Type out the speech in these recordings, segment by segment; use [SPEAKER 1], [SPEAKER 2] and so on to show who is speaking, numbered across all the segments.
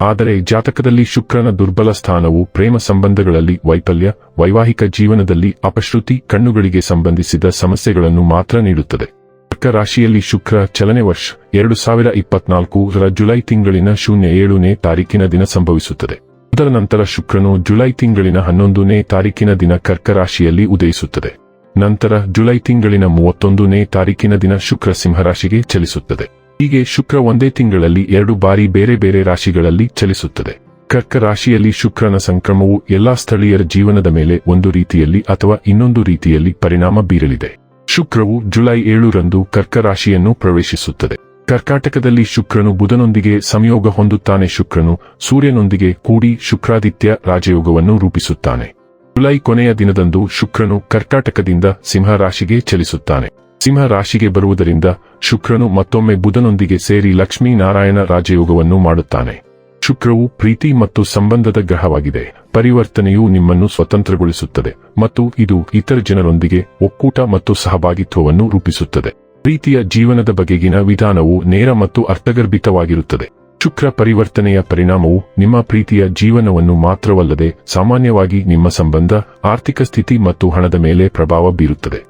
[SPEAKER 1] ಆದರೆ ಜಾತಕದಲ್ಲಿ ಶುಕ್ರನ ದುರ್ಬಲ ಸ್ಥಾನವು ಪ್ರೇಮ ಸಂಬಂಧಗಳಲ್ಲಿ ವೈಫಲ್ಯ, ವೈವಾಹಿಕ ಜೀವನದಲ್ಲಿ ಅಪಶ್ರುತಿ, ಕಣ್ಣುಗಳಿಗೆ ಸಂಬಂಧಿಸಿದ ಸಮಸ್ಯೆಗಳನ್ನು ಮಾತ್ರ ನೀಡುತ್ತದೆ. ಕರ್ಕ ರಾಶಿಯಲ್ಲಿ ಶುಕ್ರ ಚಲನೆ ವರ್ಷ, ಎರಡು ಸಾವಿರ ಇಪ್ಪತ್ನಾಲ್ಕು ರ ಜುಲೈ ತಿಂಗಳಿನ ಶೂನ್ಯ ಏಳುನೇ ತಾರೀಕಿನ ದಿನ ಸಂಭವಿಸುತ್ತದೆ. ಅದರ ನಂತರ ಶುಕ್ರನು ಜುಲೈ ತಿಂಗಳಿನ ಹನ್ನೊಂದನೇ ತಾರೀಕಿನ ದಿನ ಕರ್ಕ ರಾಶಿಯಲ್ಲಿ ಉದಯಿಸುತ್ತದೆ. ನಂತರ ಜುಲೈ ತಿಂಗಳಿನ ಮೂವತ್ತೊಂದನೇ ತಾರೀಕಿನ ದಿನ ಶುಕ್ರ ಸಿಂಹರಾಶಿಗೆ ಚಲಿಸುತ್ತದೆ. ಹೀಗೆ ಶುಕ್ರ ಒಂದೇ ತಿಂಗಳಲ್ಲಿ ಎರಡು ಬಾರಿ ಬೇರೆ ಬೇರೆ ರಾಶಿಗಳಲ್ಲಿ ಚಲಿಸುತ್ತದೆ. ಕರ್ಕ ರಾಶಿಯಲ್ಲಿ ಶುಕ್ರನ ಸಂಕ್ರಮವು ಎಲ್ಲಾ ಸ್ಥಳೀಯರ ಜೀವನದ ಮೇಲೆ ಒಂದು ರೀತಿಯಲ್ಲಿ ಅಥವಾ ಇನ್ನೊಂದು ರೀತಿಯಲ್ಲಿ ಪರಿಣಾಮ ಬೀರಲಿದೆ. ಶುಕ್ರವು ಜುಲೈ ಏಳರಂದು ಕರ್ಕ ರಾಶಿಯನ್ನು ಪ್ರವೇಶಿಸುತ್ತದೆ. ಕರ್ಕಾಟಕದಲ್ಲಿ ಶುಕ್ರನು ಬುಧನೊಂದಿಗೆ ಸಂಯೋಗ ಹೊಂದುತ್ತಾನೆ. ಶುಕ್ರನು ಸೂರ್ಯನೊಂದಿಗೆ ಕೂಡಿ ಶುಕ್ರಾದಿತ್ಯ ರಾಜಯೋಗವನ್ನು ರೂಪಿಸುತ್ತಾನೆ. ಜುಲೈ ಕೊನೆಯ ದಿನದಂದು ಶುಕ್ರನು ಕರ್ಕಾಟಕದಿಂದ ಸಿಂಹ ರಾಶಿಗೆ ಚಲಿಸುತ್ತಾನೆ. ಸಿಂಹ ರಾಶಿಗೆ ಬರುವುದರಿಂದ ಶುಕ್ರನು ಮತ್ತೊಮ್ಮೆ ಬುಧನೊಂದಿಗೆ ಸೇರಿ ಲಕ್ಷ್ಮೀ ನಾರಾಯಣ ರಾಜಯೋಗವನ್ನು ಮಾಡುತ್ತಾನೆ. ಶುಕ್ರವು ಪ್ರೀತಿ ಮತ್ತು ಸಂಬಂಧದ ಗ್ರಹವಾಗಿದೆ. ಪರಿವರ್ತನೆಯು ನಿಮ್ಮನ್ನು ಸ್ವತಂತ್ರಗೊಳಿಸುತ್ತದೆ ಮತ್ತು ಇದು ಇತರ ಜನರೊಂದಿಗೆ ಒಕ್ಕೂಟ ಮತ್ತು ಸಹಭಾಗಿತ್ವವನ್ನು ರೂಪಿಸುತ್ತದೆ. ಪ್ರೀತಿಯ ಜೀವನದ ಬಗೆಗಿನ ವಿಧಾನವು ನೇರ ಮತ್ತು ಅರ್ಥಗರ್ಭಿತವಾಗಿರುತ್ತದೆ. ಶುಕ್ರ ಪರಿವರ್ತನೆಯ ಪರಿಣಾಮವು ನಿಮ್ಮ ಪ್ರೀತಿಯ ಜೀವನವನ್ನು ಮಾತ್ರವಲ್ಲದೆ ಸಾಮಾನ್ಯವಾಗಿ ನಿಮ್ಮ ಸಂಬಂಧ, ಆರ್ಥಿಕ ಸ್ಥಿತಿ ಮತ್ತು ಹಣದ ಮೇಲೆ ಪ್ರಭಾವ ಬೀರುತ್ತದೆ.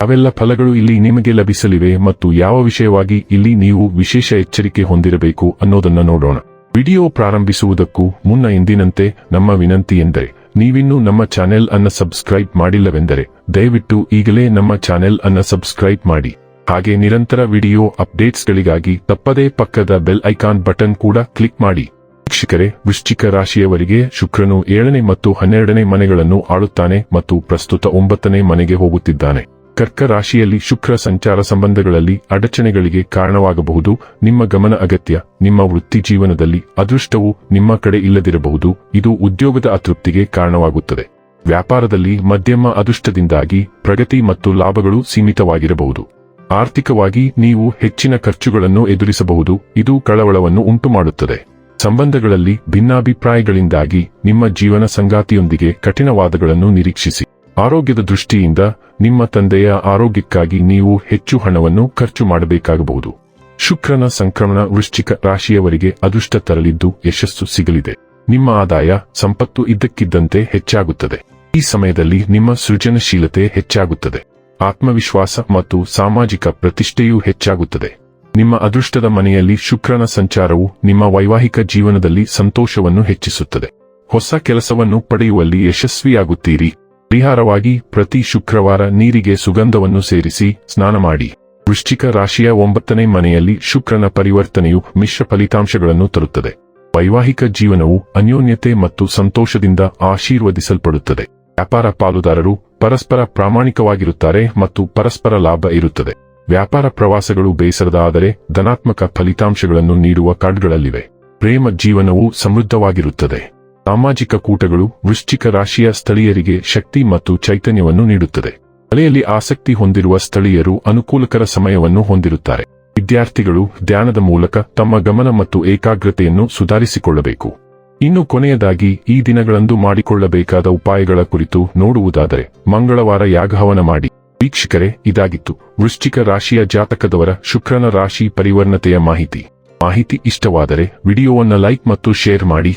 [SPEAKER 1] ಅವೆಲ್ಲ ಫಲಗಳು ಇಲ್ಲಿ ನಿಮಗೆ ಲಭಿಸಲಿವೆ ಮತ್ತು ಯಾವ ವಿಷಯವಾಗಿ ಇಲ್ಲಿ ನೀವು ವಿಶೇಷ ಎಚ್ಚರಿಕೆ ಹೊಂದಿರಬೇಕು ಅನ್ನೋದನ್ನ ನೋಡೋಣ. ವಿಡಿಯೋ ಪ್ರಾರಂಭಿಸುವುದಕ್ಕೂ ಮುನ್ನ ಎಂದಿನಂತೆ ನಮ್ಮ ವಿನಂತಿ ಎಂದರೆ, ನೀವಿನ್ನೂ ನಮ್ಮ ಚಾನೆಲ್ ಅನ್ನ ಸಬ್ಸ್ಕ್ರೈಬ್ ಮಾಡಿಲ್ಲವೆಂದರೆ, ದಯವಿಟ್ಟು ಈಗಲೇ ನಮ್ಮ ಚಾನೆಲ್ ಅನ್ನ ಸಬ್ಸ್ಕ್ರೈಬ್ ಮಾಡಿ. ಹಾಗೆ ನಿರಂತರ ವಿಡಿಯೋ ಅಪ್ಡೇಟ್ಸ್ಗಳಿಗಾಗಿ ತಪ್ಪದೇ ಪಕ್ಕದ ಬೆಲ್ ಐಕಾನ್ ಬಟನ್ ಕೂಡ ಕ್ಲಿಕ್ ಮಾಡಿ. ವೀಕ್ಷಕರೇ, ವೃಶ್ಚಿಕ ರಾಶಿಯವರಿಗೆ ಶುಕ್ರನು ಏಳನೇ ಮತ್ತು ಹನ್ನೆರಡನೇ ಮನೆಗಳನ್ನು ಆಳುತ್ತಾನೆ ಮತ್ತು ಪ್ರಸ್ತುತ ಒಂಬತ್ತನೇ ಮನೆಗೆ ಹೋಗುತ್ತಿದ್ದಾನೆ. ಕರ್ಕ ರಾಶಿಯಲ್ಲಿ ಶುಕ್ರ ಸಂಚಾರ ಸಂಬಂಧಗಳಲ್ಲಿ ಅಡಚಣೆಗಳಿಗೆ ಕಾರಣವಾಗಬಹುದು. ನಿಮ್ಮ ಗಮನ ಅಗತ್ಯ. ನಿಮ್ಮ ವೃತ್ತಿ ಜೀವನದಲ್ಲಿ ಅದೃಷ್ಟವು ನಿಮ್ಮ ಕಡೆ ಇಲ್ಲದಿರಬಹುದು. ಇದು ಉದ್ಯೋಗದ ಅತೃಪ್ತಿಗೆ ಕಾರಣವಾಗುತ್ತದೆ. ವ್ಯಾಪಾರದಲ್ಲಿ ಮಧ್ಯಮ ಅದೃಷ್ಟದಿಂದಾಗಿ ಪ್ರಗತಿ ಮತ್ತು ಲಾಭಗಳು ಸೀಮಿತವಾಗಿರಬಹುದು. ಆರ್ಥಿಕವಾಗಿ ನೀವು ಹೆಚ್ಚಿನ ಖರ್ಚುಗಳನ್ನು ಎದುರಿಸಬಹುದು. ಇದು ಕಳವಳವನ್ನು ಉಂಟುಮಾಡುತ್ತದೆ. ಸಂಬಂಧಗಳಲ್ಲಿ ಭಿನ್ನಾಭಿಪ್ರಾಯಗಳಿಂದಾಗಿ ನಿಮ್ಮ ಜೀವನ ಸಂಗಾತಿಯೊಂದಿಗೆ ಕಠಿಣವಾದಗಳನ್ನು ನಿರೀಕ್ಷಿಸಿ. ಆರೋಗ್ಯದ ದೃಷ್ಟಿಯಿಂದ ನಿಮ್ಮ ತಂದೆಯ ಆರೋಗ್ಯಕ್ಕಾಗಿ ನೀವು ಹೆಚ್ಚು ಹಣವನ್ನು ಖರ್ಚು ಮಾಡಬೇಕಾಗಬಹುದು. ಶುಕ್ರನ ಸಂಕ್ರಮಣ ವೃಶ್ಚಿಕ ರಾಶಿಯವರಿಗೆ ಅದೃಷ್ಟ ತರಲಿದ್ದು ಯಶಸ್ಸು ಸಿಗಲಿದೆ. ನಿಮ್ಮ ಆದಾಯ ಸಂಪತ್ತು ಇದ್ದಕ್ಕಿದ್ದಂತೆ ಹೆಚ್ಚಾಗುತ್ತದೆ. ಈ ಸಮಯದಲ್ಲಿ ನಿಮ್ಮ ಸೃಜನಶೀಲತೆ ಹೆಚ್ಚಾಗುತ್ತದೆ. ಆತ್ಮವಿಶ್ವಾಸ ಮತ್ತು ಸಾಮಾಜಿಕ ಪ್ರತಿಷ್ಠೆಯೂ ಹೆಚ್ಚಾಗುತ್ತದೆ. ನಿಮ್ಮ ಅದೃಷ್ಟದ ಮನೆಯಲ್ಲಿ ಶುಕ್ರನ ಸಂಚಾರವು ನಿಮ್ಮ ವೈವಾಹಿಕ ಜೀವನದಲ್ಲಿ ಸಂತೋಷವನ್ನು ಹೆಚ್ಚಿಸುತ್ತದೆ. ಹೊಸ ಕೆಲಸವನ್ನು ಪಡೆಯುವಲ್ಲಿ ಯಶಸ್ವಿಯಾಗುತ್ತೀರಿ. ಪರಿಹಾರವಾಗಿ ಪ್ರತಿ ಶುಕ್ರವಾರ ನೀರಿಗೆ ಸುಗಂಧವನ್ನು ಸೇರಿಸಿ ಸ್ನಾನ ಮಾಡಿ. ವೃಶ್ಚಿಕ ರಾಶಿಯ ಒಂಬತ್ತನೇ ಮನೆಯಲ್ಲಿ ಶುಕ್ರನ ಪರಿವರ್ತನೆಯು ಮಿಶ್ರ ಫಲಿತಾಂಶಗಳನ್ನು ತರುತ್ತದೆ. ವೈವಾಹಿಕ ಜೀವನವು ಅನ್ಯೋನ್ಯತೆ ಮತ್ತು ಸಂತೋಷದಿಂದ ಆಶೀರ್ವದಿಸಲ್ಪಡುತ್ತದೆ. ವ್ಯಾಪಾರ ಪಾಲುದಾರರು ಪರಸ್ಪರ ಪ್ರಾಮಾಣಿಕವಾಗಿರುತ್ತಾರೆ ಮತ್ತು ಪರಸ್ಪರ ಲಾಭ ಇರುತ್ತದೆ. ವ್ಯಾಪಾರ ಪ್ರವಾಸಗಳು ಬೇಸರದ ಆದರೆ ಧನಾತ್ಮಕ ಫಲಿತಾಂಶಗಳನ್ನು ನೀಡುವ ಕಾರ್ಡ್ಗಳಲ್ಲಿವೆ. ಪ್ರೇಮ ಜೀವನವು ಸಮೃದ್ಧವಾಗಿರುತ್ತದೆ. ಸಾಮಾಜಿಕ ಕೂಟಗಳು ವೃಶ್ಚಿಕ ರಾಶಿಯ ಸ್ಥಳೀಯರಿಗೆ ಶಕ್ತಿ ಮತ್ತು ಚೈತನ್ಯವನ್ನು ನೀಡುತ್ತದೆ. ಕಲೆಯಲ್ಲಿ ಆಸಕ್ತಿ ಹೊಂದಿರುವ ಸ್ಥಳೀಯರು ಅನುಕೂಲಕರ ಸಮಯವನ್ನು ಹೊಂದಿರುತ್ತಾರೆ. ವಿದ್ಯಾರ್ಥಿಗಳು ಧ್ಯಾನದ ಮೂಲಕ ತಮ್ಮ ಗಮನ ಮತ್ತು ಏಕಾಗ್ರತೆಯನ್ನು ಸುಧಾರಿಸಿಕೊಳ್ಳಬೇಕು. ಇನ್ನು ಕೊನೆಯದಾಗಿ, ಈ ದಿನಗಳಂದು ಮಾಡಿಕೊಳ್ಳಬೇಕಾದ ಉಪಾಯಗಳ ಕುರಿತು ನೋಡುವುದಾದರೆ, ಮಂಗಳವಾರ ಯಾಗಹವನ ಮಾಡಿ. ವೀಕ್ಷಕರೇ, ಇದಾಗಿತ್ತು. ವೃಶ್ಚಿಕ ರಾಶಿಯ ಜಾತಕದವರ ಶುಕ್ರನ ರಾಶಿ ಪರಿವರ್ಣತೆಯ ಮಾಹಿತಿ. ಮಾಹಿತಿ ಇಷ್ಟವಾದರೆ, ವಿಡಿಯೋವನ್ನು ಲೈಕ್ ಮತ್ತು ಶೇರ್ ಮಾಡಿ.